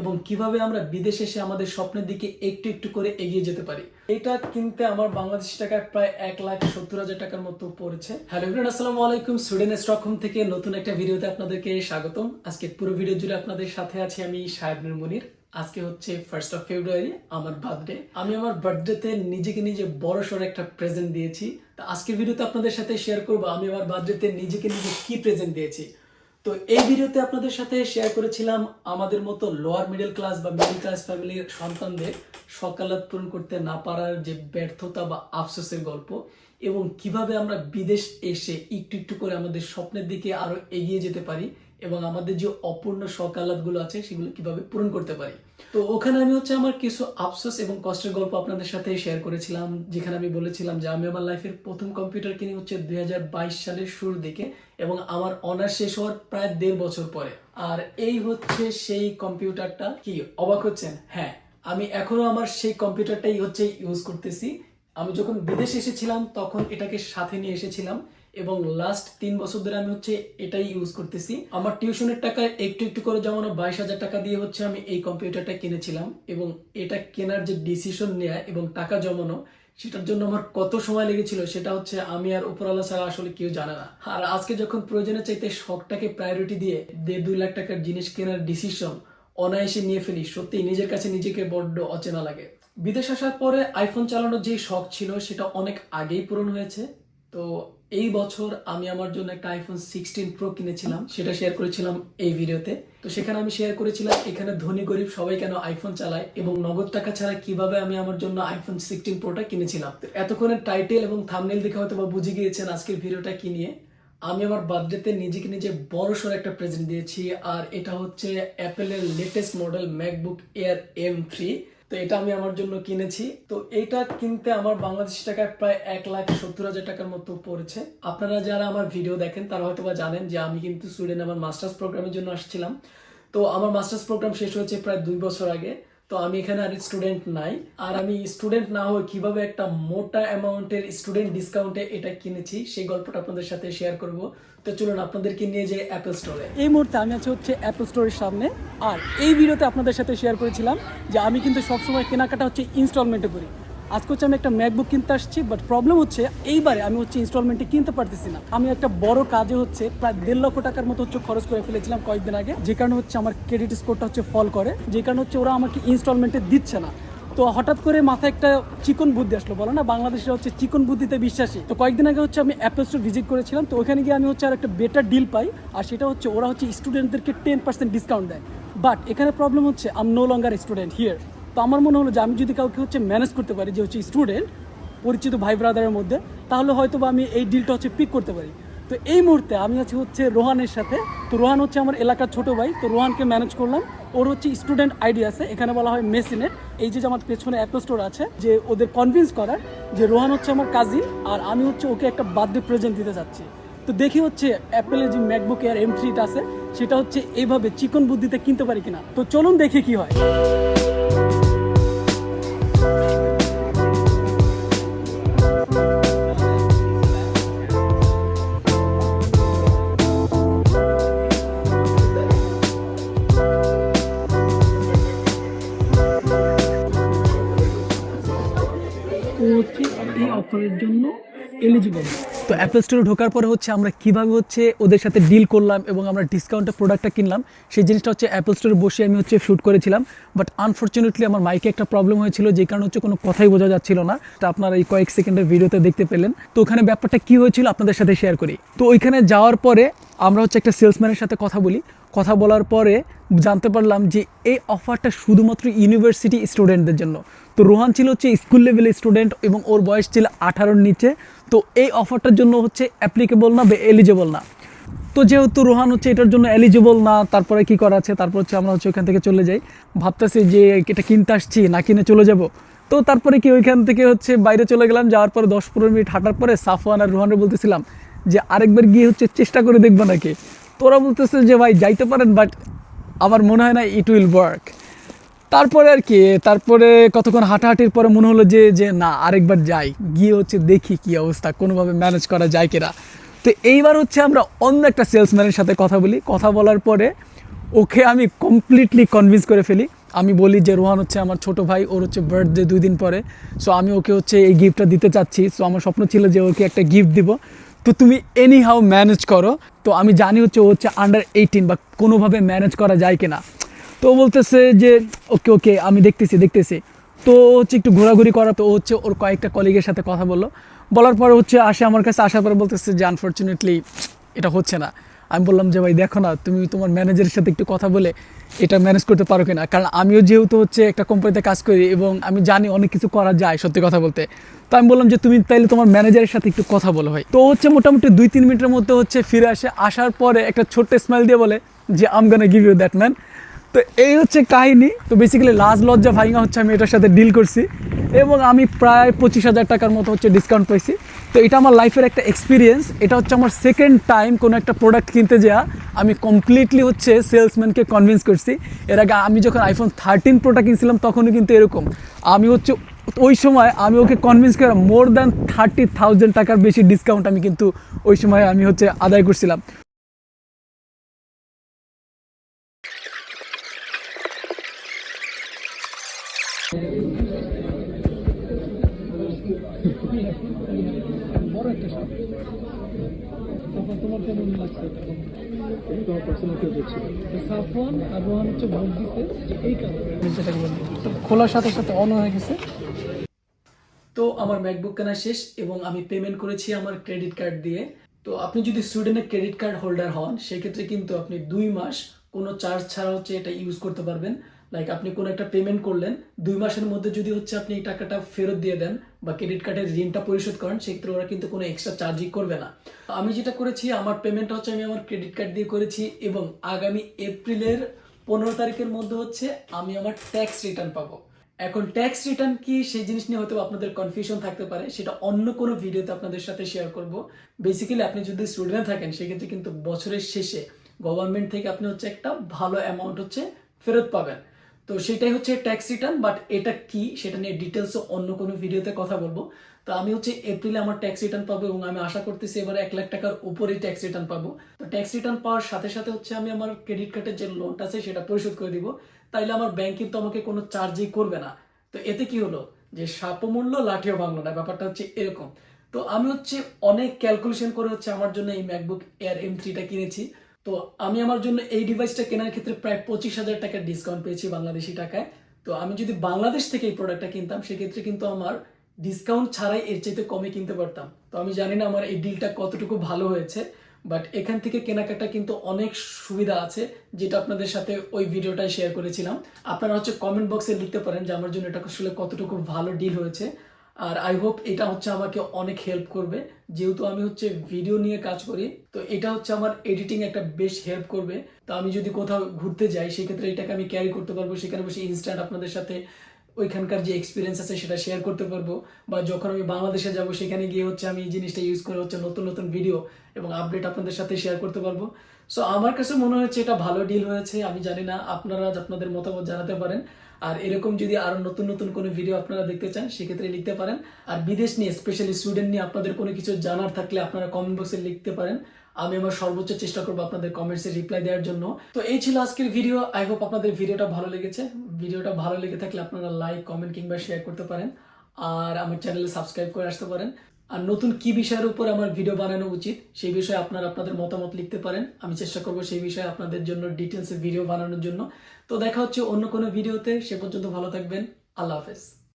এবং কীভাবে আমরা বিদেশে এসে আমাদের স্বপ্নের দিকে একটু একটু করে এগিয়ে যেতে পারি। এটা কিনতে আমার বাংলাদেশি টাকায় প্রায় এক লাখ সত্তর হাজার টাকার মতো পড়েছে। হ্যালো ফ্রেন্ড আসসালামু আলাইকুম। সুইডেনের স্টকহোম থেকে নতুন একটা ভিডিওতে আপনাদেরকে স্বাগতম। আজকে পুরো ভিডিও জুড়ে আপনাদের সাথে আছি আমি শাহেদ নুর মনির। আজকে হচ্ছে ফার্স্ট অফ ফেব্রুয়ারি আমার বার্থডে আমি আমার বার্থডেতে নিজেকে নিজে বড় সড়ো একটা প্রেজেন্ট দিয়েছি। তা আজকের ভিডিওতে আপনাদের সাথে শেয়ার করব, আমি আমার বার্থডেতে নিজেকে নিজে কি প্রেজেন্ট দিয়েছি। তো এই ভিডিওতে আপনাদের সাথে শেয়ার করেছিলাম আমাদের মতো লোয়ার মিডল ক্লাস বা মিডল ক্লাস ফ্যামিলির সন্তানদের সকালাত পূরণ করতে না পারার যে ব্যর্থতা বা আফসোসের গল্প এবং কীভাবে আমরা বিদেশ এসে একটু একটু করে আমাদের স্বপ্নের দিকে আরও এগিয়ে যেতে পারি এবং আমাদের যে অপূর্ণ সকালাতগুলো আছে, সেগুলো কীভাবে পূরণ করতে পারি। তো ওখানে আমি হচ্ছে আমার কিছু আফসোস এবং কষ্টের গল্প আপনাদের সাথে শেয়ার করেছিলাম, যেখানে আমি বলেছিলাম যে আমি আমার লাইফের প্রথম কম্পিউটার কিনি হচ্ছে দুই হাজার বাইশ সালের শুরুর দিকে এবং আমার অনার্স শেষ হওয়ার প্রায় দেড় বছর পরে। আর এই হচ্ছে সেই কম্পিউটারটা কি? অবাক হচ্ছেন? হ্যাঁ আমি এখনও আমার সেই কম্পিউটারটাই হচ্ছে ইউজ করতেছি। আমি যখন বিদেশে এসেছিলাম, তখন এটাকে সাথে নিয়ে এসেছিলাম এবং লাস্ট তিন বছর ধরে আমি হচ্ছে এটাই ইউজ করতেছি। আমার টিউশনের টাকা একটু একটু করে জমানো বাইশ হাজার টাকা দিয়ে হচ্ছে আমি এই কম্পিউটারটা কিনেছিলাম এবং এটা কেনার যে ডিসিশন নেয়া এবং টাকা জমানো, সেটার জন্য আমার কত সময় লেগেছিল সেটা হচ্ছে আমি আর উপরওয়ালা ছাড়া আসলে কেউ জানে না। আর আজকে যখন প্রয়োজনের চাইতে শখটাকে প্রায়োরিটি দিয়ে দেড় দুই লাখ টাকার জিনিস কেনার ডিসিশন অনায়াসে নিয়ে ফেলি সত্যি নিজের কাছে নিজেকে বড্ড অচেনা লাগে। বিদেশ আসার পরে আইফোন চালানোর যে শখ ছিল, সেটা অনেক আগেই পূরণ হয়েছে। তো এই বছর আমি আমার জন্য একটা আইফোন সিক্সটিন প্রো কিনেছিলাম, সেটা শেয়ার করেছিলাম এই ভিডিওতে তো। সেখানে আমি শেয়ার করেছিলাম, এখানে ধনী গরিব সবাই কেন আইফোন চালায় এবং নগদ টাকা ছাড়া কীভাবে আমি আমার জন্য আইফোন সিক্সটিন প্রোটা কিনেছিলাম। তো এতক্ষণের টাইটেল এবং থামনেল দেখে হয়তো বা বুঝে গিয়েছেন আজকের ভিডিওটা কি নিয়ে। আমি আমার বার্থডেতে নিজেকে নিজে বড় সড় একটা প্রেজেন্ট দিয়েছি, আর এটা হচ্ছে অ্যাপেলের latest model MacBook Air M three তো এটা আমি আমার জন্য কিনেছি। তো এটা কিনতে আমার বাংলাদেশি টাকায় প্রায় এক লাখ সত্তর হাজার টাকার মতো পড়েছে। আপনারা যারা আমার ভিডিও দেখেন, তারা হয়তো বা জানেন যে আমি কিন্তু সুইডেন আমার মাস্টার্স প্রোগ্রামের জন্য আসছিলাম। তো আমার মাস্টার্স প্রোগ্রাম শেষ হয়েছে প্রায় দুই বছর আগে। তো আমি এখানে আর স্টুডেন্ট নাই। আর আমি স্টুডেন্ট না হয়ে কীভাবে একটা মোটা অ্যামাউন্টের স্টুডেন্ট ডিসকাউন্টে এটা কিনেছি, সেই গল্পটা আপনাদের সাথে শেয়ার করব। তো চলুন আপনাদেরকে নিয়ে যাই অ্যাপেল স্টোরে এই মুহূর্তে আমি আছি হচ্ছে অ্যাপেল স্টোরের সামনে। আর এই ভিডিওতে আপনাদের সাথে শেয়ার করেছিলাম যে আমি কিন্তু সবসময় কেনাকাটা হচ্ছে ইনস্টলমেন্টে করি। আজকে হচ্ছে আমি একটা ম্যাকবুক কিনতে আসছি বাট প্রবলেম হচ্ছে এইবারে আমি হচ্ছে ইনস্টলমেন্টে কিনতে পারতেছি না। আমি একটা বড় কাজে হচ্ছে প্রায় দেড় লক্ষ টাকার মতো হচ্ছে খরচ করে ফেলেছিলাম কয়েকদিন আগে, যে কারণে হচ্ছে আমার ক্রেডিট স্কোরটা হচ্ছে ফল করে, যে কারণে হচ্ছে ওরা আমাকে ইনস্টলমেন্টে দিচ্ছে না। তো হঠাৎ করে মাথায় একটা চিকন বুদ্ধি আসলো, বলো না? বাংলাদেশে হচ্ছে চিকন বুদ্ধিতে বিশ্বাসী। তো কয়েকদিন আগে হচ্ছে আমি অ্যাপল স্টোর ভিজিট করেছিলাম, তো ওখানে গিয়ে আমি হচ্ছে আর একটা বেটার ডিল পাই, আর সেটা হচ্ছে ওরা হচ্ছে স্টুডেন্টদেরকে টেন পার্সেন্ট ডিসকাউন্ট দেয়। বাট এখানে প্রবলেম হচ্ছে I'm no longer student here তো আমার মনে হলো যে আমি যদি কাউকে হচ্ছে ম্যানেজ করতে পারি যে হচ্ছে স্টুডেন্ট পরিচিত ভাই ব্রাদারের মধ্যে, তাহলে হয়তো বা আমি এই ডিলটা হচ্ছে পিক করতে পারি। তো এই মুহূর্তে আমি আছি হচ্ছে রোহানের সাথে। তো রোহান হচ্ছে আমার এলাকার ছোট ভাই, তো রোহানকে ম্যানেজ করলাম। ওর হচ্ছে স্টুডেন্ট আইডি আছে, এখানে বলা হয় মেসিনেট এই যে আমার পেছনে অ্যাপল স্টোর আছে, যে ওদের কনভিন্স করার যে রোহান হচ্ছে আমার কাজিন আর আমি হচ্ছে ওকে একটা বার্থডে প্রেজেন্ট দিতে যাচ্ছি। তো দেখি হচ্ছে অ্যাপেলের যে ম্যাকবুক এয়ার এম থ্রিটা আছে, সেটা হচ্ছে এইভাবে চিকন বুদ্ধিতে কিনতে পারি কিনা। তো চলুন দেখি কি হয়। অফারের জন্য এলিজিবল তো অ্যাপল স্টোরে ঢোকার পরে হচ্ছে আমরা কীভাবে হচ্ছে ওদের সাথে ডিল করলাম এবং আমরা ডিসকাউন্টে প্রোডাক্টটা কিনলাম, সেই জিনিসটা হচ্ছে অ্যাপল স্টোরে বসে আমি হচ্ছে শ্যুট করেছিলাম। বাট আনফর্চুনেটলি আমার মাইকে একটা প্রবলেম হয়েছিল, যে কারণে হচ্ছে কোনো কথাই বোঝা যাচ্ছিল না। তা আপনারা এই কয়েক সেকেন্ডের ভিডিওতে দেখতে পেলেন। তো ওখানে ব্যাপারটা কী হয়েছিল আপনাদের সাথে শেয়ার করি। তো ওইখানে যাওয়ার পরে আমরা হচ্ছে একটা সেলসম্যানের সাথে কথা বলি। কথা বলার পরে জানতে পারলাম যে এই অফারটা শুধুমাত্র ইউনিভার্সিটি স্টুডেন্টদের জন্য। তো রোহান ছিল হচ্ছে স্কুল লেভেলের স্টুডেন্ট এবং ওর বয়স ছিল আঠারোর নিচে। তো এই অফারটার জন্য হচ্ছে অ্যাপ্লিকেবল না বা এলিজেবল না। তো যেহেতু রোহান হচ্ছে এটার জন্য এলিজিবল না, তারপরে কি করা আছে? তারপর হচ্ছে আমরা হচ্ছে ওইখান থেকে চলে যাই। ভাবতেছি যে এটা কিনতে আসছি, না কিনে চলে যাব। তো তারপরে কি ওইখান থেকে হচ্ছে বাইরে চলে গেলাম, যাওয়ার পরে দশ পনেরো মিনিট হাঁটার পরে সাফওয়ান আর রোহানের বলতেছিলাম যে আরেকবার গিয়ে হচ্ছে চেষ্টা করে দেখব নাকি। তোরা বলতেছে যে ভাই যাইতে পারেন বাট আমার মনে হয় না ইট উইল ওয়ার্ক তারপরে আর কি, তারপরে কতক্ষণ হাঁটাহাঁটির পরে মনে হলো যে যে না, আরেকবার যাই, গিয়ে হচ্ছে দেখি কি অবস্থা, কোনোভাবে ম্যানেজ করা যায় কিনা। তো এইবার হচ্ছে আমরা অন্য একটা সেলসম্যানের সাথে কথা বলি। কথা বলার পরে ওকে আমি কমপ্লিটলি কনভিন্স করে ফেলি। আমি বলি যে, রোহান হচ্ছে আমার ছোট ভাই, ওর হচ্ছে বার্থডে দুই দিন পরে। সো আমি ওকে হচ্ছে এই গিফটটা দিতে চাচ্ছি। সো আমার স্বপ্ন ছিল যে ওকে একটা গিফট দিব। তো তুমি এনি হাউ ম্যানেজ করো। তো আমি জানি হচ্ছে ও হচ্ছে আন্ডার এইটিন বা কোনোভাবে ম্যানেজ করা যায় কি না তো বলতেছে যে ওকে ওকে আমি দেখতেছি দেখতেছি। তো হচ্ছে একটু ঘোরাঘুরি করা, তো হচ্ছে ওর কয়েকটা কলিগের সাথে কথা বলল। বলার পর হচ্ছে আসে আমার কাছে, আসার পর বলতেছে যে আনফর্চুনেটলি এটা হচ্ছে না। আমি বললাম যে, ভাই, দেখো না, তুমি তোমার ম্যানেজারের সাথে একটু কথা বলে এটা ম্যানেজ করতে পারো কিনা? কারণ আমিও যেহেতু হচ্ছে একটা কোম্পানিতে কাজ করি এবং আমি জানি অনেক কিছু করা যায় সত্যি কথা বলতে। তো আমি বললাম যে, তুমি তাইলে তোমার ম্যানেজারের সাথে একটু কথা বলো ভাই। তো হচ্ছে মোটামুটি দুই, তিন মিনিটের মধ্যে হচ্ছে ফিরে আসে। আসার পরে একটা ছোট্ট স্মাইল দিয়ে বলে যে I'm gonna give you that man তো এই হচ্ছে কাহিনী। তো বেসিক্যালি লাজ লজ্জা ভাইঙ্গা হচ্ছে আমি এটার সাথে ডিল করছি এবং আমি প্রায় পঁচিশ হাজার টাকার মতো হচ্ছে ডিসকাউন্ট পাইছি। তো এটা আমার লাইফের একটা এক্সপিরিয়েন্স এটা হচ্ছে আমার সেকেন্ড টাইম কোনো একটা প্রোডাক্ট কিনতে যাওয়া আমি কমপ্লিটলি হচ্ছে সেলসম্যানকে কনভিন্স করছি। এর আগে আমি যখন আইফোন থার্টিন প্রোটা কিনছিলাম, তখনও কিন্তু এরকম। আমি হচ্ছে ওই সময় আমি ওকে কনভিন্স করে মোর দ্যান থার্টি থাউজেন্ড টাকার বেশি ডিসকাউন্ট আমি কিন্তু ওই সময় আমি হচ্ছে আদায় করছিলাম। একটা শপ সাফন তোমার কেমন লাগছে? আমি তোমার পার্সোনাল ফেভারিট ছিল। সাফন আর রোহান হচ্ছে ভোট দিছে যে এই কারণে। তো খোলার সাথে সাথে অন হয়ে গেছে। তো আমার ম্যাকবুক কেনা শেষ এবং আমি পেমেন্ট করেছি আমার ক্রেডিট কার্ড দিয়ে। তো আপনি যদি সুইডেনের ক্রেডিট কার্ড হোল্ডার হন সেক্ষেত্রে কিন্তু আপনি দুই মাস কোনো চার্জ ছাড়া হচ্ছে এটা ইউজ করতে পারবেন। লাইক আপনি কোনো একটা পেমেন্ট করলেন, দুই মাসের মধ্যে যদি হচ্ছে আপনি এই টাকাটা ফেরত দিয়ে দেন বা ক্রেডিট কার্ডের ঋণটা পরিশোধ করেন সেক্ষেত্রে ওরা কিন্তু কোনো এক্সট্রা চার্জই করবে না। আমি যেটা করেছি, আমার পেমেন্টটা হচ্ছে আমি আমার ক্রেডিট কার্ড দিয়ে করেছি এবং আগামী এপ্রিলের পনেরো তারিখের মধ্যে হচ্ছে আমি আমার ট্যাক্স রিটার্ন পাবো। এখন ট্যাক্স রিটার্ন কি, সেই জিনিস নিয়ে হয়তো আপনাদের কনফিউশন থাকতে পারে, সেটা অন্য কোনো ভিডিওতে আপনাদের সাথে শেয়ার করব। বেসিক্যালি আপনি যদি স্টুডেন্ট থাকেন সেক্ষেত্রে কিন্তু বছরের শেষে গভর্নমেন্ট থেকে আপনি হচ্ছে একটা ভালো অ্যামাউন্ট হচ্ছে ফেরত পাবেন। তো সেটাই হচ্ছে ট্যাক্স রিটার্ন বাট এটা কি সেটা নিয়ে ডিটেলস অন্য কোনো ভিডিওতে কথা বলব। তো আমি হচ্ছে এপ্রিলে আমার ট্যাক্স রিটার্ন পাবো এবং আমি আশা করতেছি এবার এক লাখ টাকার উপরেই ট্যাক্স রিটার্ন পাবো। তো ট্যাক্স রিটার্ন পাওয়ার সাথে সাথে হচ্ছে আমি আমার ক্রেডিট কার্ডের যে লোনটা আছে সেটা পরিশোধ করে দিব। তাইলে আমার ব্যাংক কিন্তু আমাকে কোনো চার্জই করবে না। তো এতে কি হলো? যে সাপমূল্য লাঠিও ভাঙলো না, ব্যাপারটা হচ্ছে এরকম। তো আমি হচ্ছে অনেক ক্যালকুলেশন করে হচ্ছে আমার জন্য এই ম্যাকবুক এয়ার এম থ্রিটা কিনেছি। তো আমি আমার জন্য এই ডিভাইসটা কেনার ক্ষেত্রে প্রায় পঁচিশ হাজার টাকার ডিসকাউন্ট পেয়েছি বাংলাদেশি টাকায়। তো আমি যদি বাংলাদেশ থেকে এই প্রোডাক্টটা কিনতাম, সেক্ষেত্রে কিন্তু আমার ডিসকাউন্ট ছাড়াই এর চাইতে কমে কিনতে পারতাম। তো আমি জানি না আমার এই ডিলটা কতটুকু ভালো হয়েছে বাট এখান থেকে কেনাকাটা কিন্তু অনেক সুবিধা আছে, যেটা আপনাদের সাথে ওই ভিডিওটাই শেয়ার করেছিলাম। আপনারা হচ্ছে কমেন্ট বক্সে লিখতে পারেন যে আমার জন্য এটা আসলে কতটুকু ভালো ডিল হয়েছে। আর আই হোপ এটা হচ্ছে আমাকে অনেক হেল্প করবে। যেহেতু আমি হচ্ছে ভিডিও নিয়ে কাজ করি, তো এটা হচ্ছে আমার এডিটিং একটা বেশ হেল্প করবে। তো আমি যদি কোথাও ঘুরতে যাই, সেক্ষেত্রে এটাকে আমি ক্যারি করতে পারব। সেখানে বসে ইনস্ট্যান্ট আপনাদের সাথে ওইখানকার যে এক্সপিরিয়েন্স আছে, সেটা শেয়ার করতে পারব। বা যখন আমি বাংলাদেশে যাব, সেখানে গিয়ে হচ্ছে আমি এই জিনিসটা ইউজ করে হচ্ছে নতুন নতুন ভিডিও এবং আপডেট আপনাদের সাথে শেয়ার করতে পারব। সো আমার কাছে মনে হচ্ছে এটা ভালো ডিল হয়েছে, আমি জানি না আপনারা আপনাদের মতামত জানাতে পারেন। আর এরকম যদি আরও নতুন নতুন কোনো ভিডিও আপনারা দেখতে চান, সেক্ষেত্রে লিখতে পারেন। আর বিদেশ নিয়ে স্পেশালি সুইডেন নিয়ে আপনাদের কোনো কিছু জানার থাকলে আপনারা কমেন্ট বক্সে লিখতে পারেন। আমি আমার সর্বোচ্চ চেষ্টা করব আপনাদের কমেন্টসে রিপ্লাই দেওয়ার জন্য। তো এই ছিল আজকের ভিডিও আই হোপ আপনাদের ভিডিওটা ভালো লেগেছে। ভিডিওটা ভালো লেগে থাকলে আপনারা লাইক কমেন্ট কিংবা শেয়ার করতে পারেন। আর আমার চ্যানেলে সাবস্ক্রাইব করে আসতে পারেন। আর নতুন কি বিষয়ের উপর আমার ভিডিও বানানো উচিত, সেই বিষয়ে আপনারা আপনাদের মতামত লিখতে পারেন। আমি চেষ্টা করব সেই বিষয়ে আপনাদের জন্য ডিটেলসে ভিডিও বানানোর জন্য। তো দেখা হচ্ছে অন্য কোনো ভিডিওতে সে পর্যন্ত ভালো থাকবেন। আল্লাহ হাফেজ।